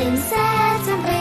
Setting sets and